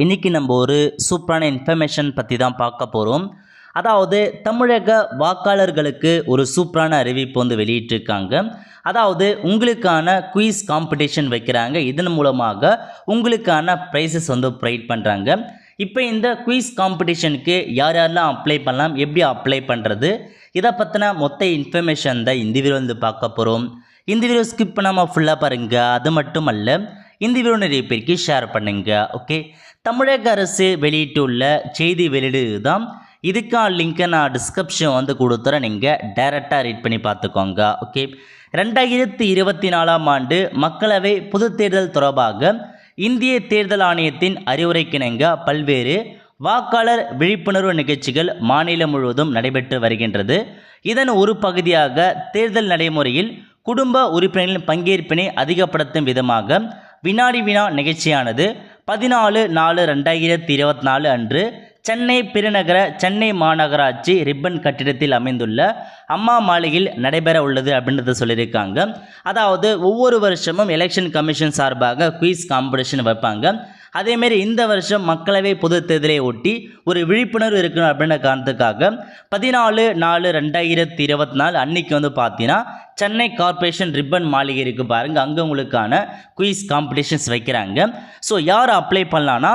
இன்னைக்கு நம்ம ஒரு சூப்பரான இன்ஃபர்மேஷன் பற்றி தான் பார்க்க போகிறோம் அதாவது தமிழக வாக்காளர்களுக்கு ஒரு சூப்பரான அறிவிப்பு வந்து வெளியிட்டிருக்காங்க. அதாவது உங்களுக்கான குயிஸ் காம்படிஷன் வைக்கிறாங்க. இதன் மூலமாக உங்களுக்கான ப்ரைஸஸ் வந்து ப்ரொவைட் பண்ணுறாங்க இப்போ இந்த குயிஸ் காம்படிஷனுக்கு யார் யாரெல்லாம் அப்ளை பண்ணலாம் எப்படி அப்ளை பண்ணுறது இதை பற்றின மொத்த இன்ஃபர்மேஷன் தான் இந்த வீடியோ வந்து பார்க்க போகிறோம் இந்த வீடியோ ஸ்கிப் பண்ணாமல் ஃபுல்லாக பாருங்கள் அது மட்டும் அல்ல இந்த வீடியோ நிறைய பேருக்கு ஷேர் பண்ணுங்க ஓகே தமிழக அரசு வெளியிட்டுள்ள செய்தி வெளியீடு தான் இதுக்கான லிங்கை நான் டிஸ்கிரிப்ஷன் வந்து கொடுத்துறேன். நீங்கள் டைரெக்டாக ரீட் பண்ணி பார்த்துக்கோங்க ஓகே ரெண்டாயிரத்தி இருபத்தி நாலாம் ஆண்டு மக்களவை பொது தேர்தல் தொடர்பாக இந்திய தேர்தல் ஆணையத்தின் அறிவுரைக்கிணங்க பல்வேறு வாக்காளர் விழிப்புணர்வு நிகழ்ச்சிகள் மாநிலம் முழுவதும் நடைபெற்று வருகின்றது. இதன் ஒரு பகுதியாக தேர்தல் நடைமுறையில் குடும்ப உறுப்பினர்களின் பங்கேற்பினை அதிகப்படுத்தும் விதமாக வினாடி வினா நிகழ்ச்சியானது பதினாலு நாலு ரெண்டாயிரத்தி இருபத்தி நாலு அன்று சென்னை பெருநகர சென்னை மாநகராட்சி ரிப்பன் கட்டிடத்தில் அமைந்துள்ள அம்மா மாளிகையில் நடைபெற உள்ளது அப்படின்றத சொல்லியிருக்காங்க. அதாவது ஒவ்வொரு வருஷமும் எலெக்ஷன் கமிஷன் சார்பாக குயிஸ் காம்படிஷன் வைப்பாங்க. அதேமாரி இந்த வருஷம் மக்களவை பொது தேர்தலை ஒட்டி ஒரு விழிப்புணர்வு இருக்கணும் அப்படின்ற காரணத்துக்காக பதினாலு நாலு ரெண்டாயிரத்தி இருபத்தி நாலு அன்னைக்கு வந்து பார்த்தீங்கன்னா சென்னை கார்ப்பரேஷன் ரிப்பன் மாளிகை இருக்குது பாருங்கள் அங்கே உங்களுக்கான குயிஸ் காம்படிஷன்ஸ் வைக்கிறாங்க. ஸோ யார் அப்ளை பண்ணலான்னா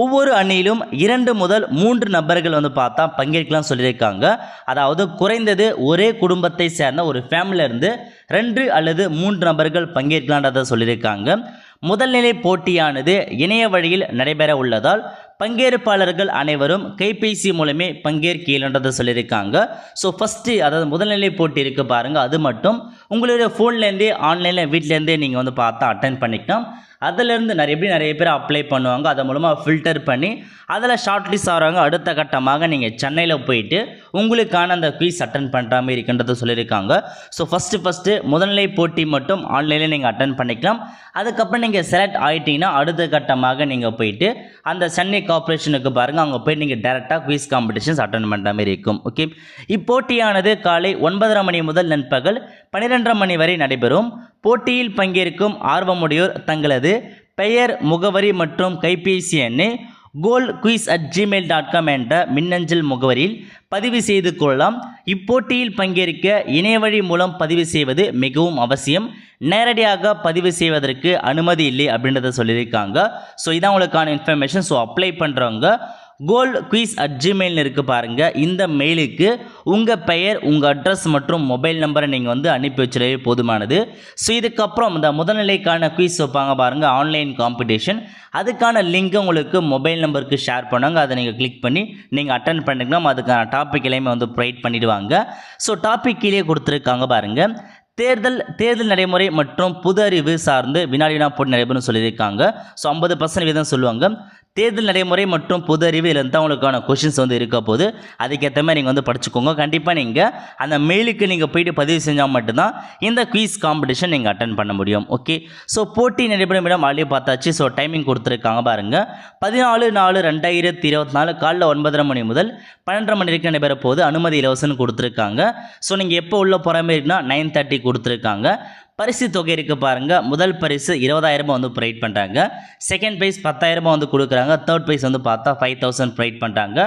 ஒவ்வொரு அணியிலும் இரண்டு முதல் மூன்று நபர்கள் வந்து பார்த்தா பங்கேற்கலாம் சொல்லியிருக்காங்க. அதாவது குறைந்தது ஒரே குடும்பத்தை சேர்ந்த ஒரு ஃபேமிலியிலேருந்து ரெண்டு அல்லது மூன்று நபர்கள் பங்கேற்கலான்றதை சொல்லியிருக்காங்க. முதல்நிலை போட்டியானது இணைய வழியில் நடைபெற உள்ளதால் பங்கேற்பாளர்கள் அனைவரும் கைபேசி மூலமே பங்கேற்க இயலுன்றதை சொல்லியிருக்காங்க. ஸோ ஃபஸ்ட்டு அதாவது முதல்நிலை போட்டி இருக்குது பாருங்கள் அது மட்டும். உங்களுடைய ஃபோன்லேருந்தே ஆன்லைனில் வீட்டிலேருந்தே நீங்கள் வந்து பார்த்தா அட்டன் பண்ணிக்கலாம். அதிலேருந்து நிறைய எப்படி நிறைய பேர் அப்ளை பண்ணுவாங்க. அதன் மூலமாக ஃபில்டர் பண்ணி அதில் ஷார்ட் லிஸ்ட் ஆகிறவங்க அடுத்த கட்டமாக நீங்கள் சென்னையில் போயிட்டு உங்களுக்கான அந்த குயிஸ் அட்டன் பண்ணுற மாதிரி இருக்கின்றத சொல்லியிருக்காங்க. ஸோ ஃபஸ்ட்டு ஃபஸ்ட்டு முதல்நிலை போட்டி மட்டும் ஆன்லைனில் நீங்கள் அட்டன் பண்ணிக்கலாம். அதுக்கப்புறம் நீங்கள் செலக்ட் ஆகிட்டீங்கன்னா அடுத்த கட்டமாக நீங்கள் போயிட்டு அந்த சென்னை கார்பரேஷனுக்கு பாருங்கள் அங்கே போய் நீங்கள் டேரெக்டாக குயிஸ் காம்படிஷன்ஸ் அட்டன் பண்ணுற மாதிரி இருக்கும். ஓகே இப்போட்டியானது காலை ஒன்பதரை மணி முதல் நண்பகல் பன்னிரெண்டரை மணி வரை நடைபெறும். போட்டியில் பங்கேற்கும் ஆர்வமுடையோர் தங்களது பெயர் முகவரி மற்றும் கைபேசி எண்ணை gold quiz at Gmail dot com என்ற மின்னஞ்சல் முகவரியில் பதிவு செய்து கொள்ளலாம். இப்போட்டியில் பங்கேற்க இணையவழி மூலம் பதிவு செய்வது மிகவும் அவசியம். நேரடியாக பதிவு செய்வதற்கு அனுமதி இல்லை அப்படின்றத சொல்லியிருக்காங்க. ஸோ இதான் உங்களுக்கான இன்ஃபர்மேஷன் ஸோ அப்ளை பண்ணுறவங்க கோல்டு குவீஸ் அட் ஜிமெயில்னு இருக்குது பாருங்கள் இந்த மெயிலுக்கு உங்கள் பெயர் உங்கள் அட்ரஸ் மற்றும் மொபைல் நம்பரை நீங்கள் வந்து அனுப்பி வச்சிடவே போதுமானது. ஸோ இதுக்கப்புறம் இந்த முதல்நிலைக்கான குயிஸ் வைப்பாங்க பாருங்கள் ஆன்லைன் காம்படிஷன் அதுக்கான லிங்க் உங்களுக்கு மொபைல் நம்பருக்கு ஷேர் பண்ணாங்க அதை நீங்கள் கிளிக் பண்ணி நீங்கள் அட்டன் பண்ணிக்கலாம். அதுக்கான டாபிக் எல்லாமே வந்து ப்ரொவைட் பண்ணிடுவாங்க. ஸோ டாபிக் கீழே கொடுத்துருக்காங்க பாருங்கள் தேர்தல் தேர்தல் நடைமுறை மற்றும் புது அறிவு சார்ந்து வினாடி வினா போட்டி நடைபெறும் சொல்லியிருக்காங்க. ஸோ ஐம்பது பர்சன்ட் வீதம் சொல்லுவாங்க. தேர்தல் நடைமுறை மற்றும் பொது அறிவு இதில் உங்களுக்கான கொஷின்ஸ் வந்து இருக்க போது அதுக்கேற்ற மாதிரி நீங்கள் வந்து படிச்சுக்கோங்க. கண்டிப்பாக நீங்கள் அந்த மெயிலுக்கு நீங்கள் போயிட்டு பதிவு செஞ்சால் மட்டும்தான் இந்த குயிஸ் காம்படிஷன் நீங்கள் அட்டன் பண்ண முடியும். ஓகே ஸோ போட்டி நடைபெறும் இடம் ஆல்ரெடி பார்த்தாச்சு. ஸோ டைமிங் கொடுத்துருக்காங்க பாருங்கள் பதினாலு நாலு ரெண்டாயிரத்தி இருபத்தி நாலு காலைல ஒன்பதரை மணி முதல் பன்னெண்டரை மணி வரைக்கும் நடைபெற போது அனுமதி இலவசம்னு கொடுத்துருக்காங்க. ஸோ நீங்கள் எப்போ உள்ள போகிற மாதிரினா நைன் தேர்ட்டி கொடுத்துருக்காங்க. பரிசு தொகை இருக்குது பாருங்கள் முதல் பரிசு இருபதாயிரமா வந்து ப்ரொவைட் பண்ணுறாங்க செகண்ட் ப்ரைஸ் பத்தாயிரமா வந்து கொடுக்குறாங்க. தேர்ட் ப்ரைஸ் வந்து பார்த்தா ஃபைவ் தௌசண்ட் ப்ரொவைட் பண்ணுறாங்க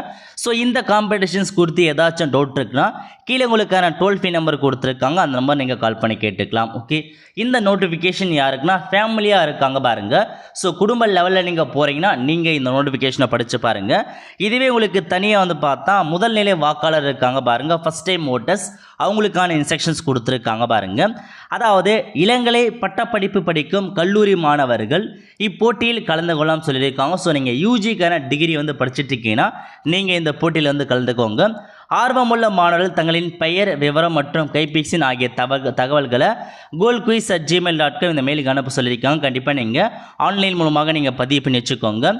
ஸோ இந்த காம்படிஷன்ஸ் கொடுத்து ஏதாச்சும் டவுட் இருக்குன்னா கீழே உங்களுக்கான டோல் ஃப்ரீ நம்பர் கொடுத்துருக்காங்க. அந்த நம்பர் நீங்கள் கால் பண்ணி கேட்டுக்கலாம். ஓகே இந்த நோட்டிஃபிகேஷன் யாருக்குன்னா ஃபேமிலியாக இருக்காங்க பாருங்கள் ஸோ குடும்ப லெவலில் நீங்கள் போகிறீங்கன்னா நீங்கள் இந்த நோட்டிஃபிகேஷனை படித்து பாருங்கள் இதுவே உங்களுக்கு தனியாக வந்து பார்த்தா முதல் நிலை வாக்காளர் இருக்காங்க பாருங்கள் ஃபர்ஸ்ட் டைம் ஓட்டர்ஸ் அவங்களுக்கான இன்ஸ்ட்ரக்ஷன்ஸ் கொடுத்துருக்காங்க பாருங்கள் அதாவது இளங்கலை பட்டப்படிப்பு படிக்கும் கல்லூரி மாணவர்கள் இப்போட்டியில் கலந்து கொள்ளலாம் சொல்லியிருக்காங்க. ஸோ நீங்கள் யூஜிக்கான டிகிரி வந்து படிச்சுட்டு இருக்கீங்கன்னா நீங்கள் இந்த போட்டியில் வந்து கலந்துக்கோங்க. ஆர்வமுள்ள மாணவர்கள் தங்களின் பெயர் விவரம் மற்றும் கைபேசின் ஆகிய தவக தகவல்களை gold quiz at Gmail dot com இந்த மெயிலுக்கு அனுப்ப சொல்லியிருக்காங்க. கண்டிப்பாக நீங்கள் ஆன்லைன் மூலமாக நீங்கள் பதிவு பண்ணி வச்சுக்கோங்க.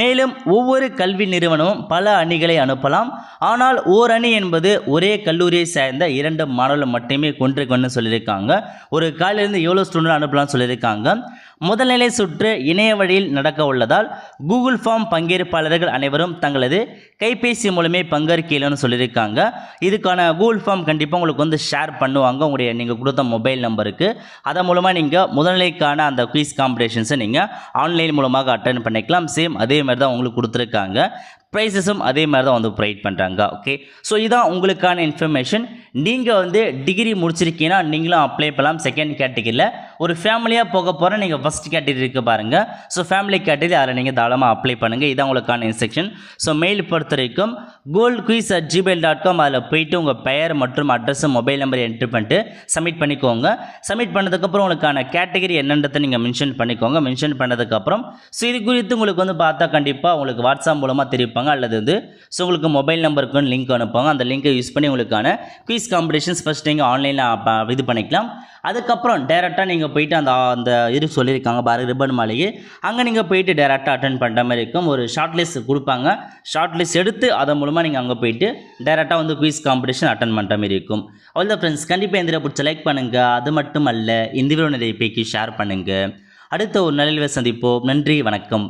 மேலும் ஒவ்வொரு கல்வி நிறுவனமும் பல அணிகளை அனுப்பலாம். ஆனால் ஓர் அணி என்பது ஒரே கல்லூரியை சேர்ந்த இரண்டு மாணவர்கள் மட்டுமே கொண்டிருக்கணும்னு சொல்லியிருக்காங்க. ஒரு காலையிலேருந்து எவ்வளோ ஸ்டூடெண்ட் அனுப்பலாம்னு சொல்லியிருக்காங்க. முதல்நிலை சுற்று இணைய வழியில் நடக்க உள்ளதால் கூகுள் ஃபார்ம் பங்கேற்பாளர்கள் அனைவரும் தங்களது கைபேசி மூலமே பங்கேற்கலன்னு சொல்லியிருக்காங்க. இதுக்கான கூகுள் ஃபார்ம் கண்டிப்பாக உங்களுக்கு வந்து ஷேர் பண்ணுவாங்க. உங்களுடைய நீங்கள் கொடுத்த மொபைல் நம்பருக்கு. அதன் மூலமாக நீங்கள் முதல்நிலைக்கான அந்த குயிஸ் காம்படிஷன்ஸை நீங்கள் ஆன்லைன் மூலமாக அட்டன் பண்ணிக்கலாம். சேம் அதே மாதிரி தான் உங்களுக்கு கொடுத்துருக்காங்க. ப்ரைஸஸும் அதே மாதிரி தான் வந்து ப்ரொவைட் பண்ணுறாங்க ஓகே ஸோ இதான் உங்களுக்கான இன்ஃபர்மேஷன் நீங்கள் வந்து டிகிரி முடிச்சிருக்கீங்கன்னா நீங்களும் அப்ளை பண்ணலாம். செகண்ட் கேட்டகரியில் ஒரு ஃபேமிலியாக போக போகிற நீங்கள் ஃபஸ்ட் கேட்டகரி இருக்க பாருங்கள் ஸோ ஃபேமிலி கேட்டகரி அதில் நீங்கள் தாராளமாக அப்ளை பண்ணுங்கள் இதான் உங்களுக்கான இன்ஸ்ட்ரக்ஷன் ஸோ மெயில் பொறுத்த வரைக்கும் gold quiz at Gmail dot com அதில் போயிட்டு உங்கள் பெயர் மற்றும் அட்ரஸ் மொபைல் நம்பர் என்ட்ரு பண்ணிட்டு சப்மிட் பண்ணிக்கோங்க. சப்மிட் பண்ணதுக்கப்புறம் உங்களுக்கான கேட்டகரி என்னன்றதை நீங்கள் மென்ஷன் பண்ணிக்கோங்க. மென்ஷன் பண்ணதுக்கப்புறம் ஸோ இது குறித்து உங்களுக்கு வந்து பார்த்தா கண்டிப்பாக உங்களுக்கு வாட்ஸ்அப் மூலமாக தெரிவிப்பாங்க. அல்லது வந்து ஸோ உங்களுக்கு மொபைல் நம்பருக்கு லிங்க் அனுப்புவாங்க. அந்த லிங்கை யூஸ் பண்ணி உங்களுக்கான குயிஸ் காம்படிஷன்ஸ் ஃபஸ்ட் நீங்கள் ஆன்லைனில் இது பண்ணிக்கலாம். அதுக்கப்புறம் டேரெக்டாக நீங்கள் போயிட்டு அந்த அந்த இது சொல்லியிருக்காங்க பாரு ரிப்பன் மாளிகை. அங்கே நீங்கள் போயிட்டு டேரெக்டாக அட்டன் பண்ணுற மாதிரி இருக்கும். ஒரு ஷார்ட் லிஸ்ட் கொடுப்பாங்க. ஷார்ட் லிஸ்ட் எடுத்து அதன் மூலமாக நீங்கள் அங்கே போயிட்டு டேரெக்டாக வந்து குவிஸ் காம்படிஷன் அட்டன் பண்ணுற மாதிரி இருக்கும். அவ்வளோ தான் ஃப்ரெண்ட்ஸ் கண்டிப்பாக இந்த பிடிச்ச லைக் பண்ணுங்கள் அது மட்டும் அல்ல இந்த வீடியோ நிறைய பேக்கி ஷேர் பண்ணுங்கள் அடுத்த ஒரு நல்ல சந்திப்போம். நன்றி வணக்கம்.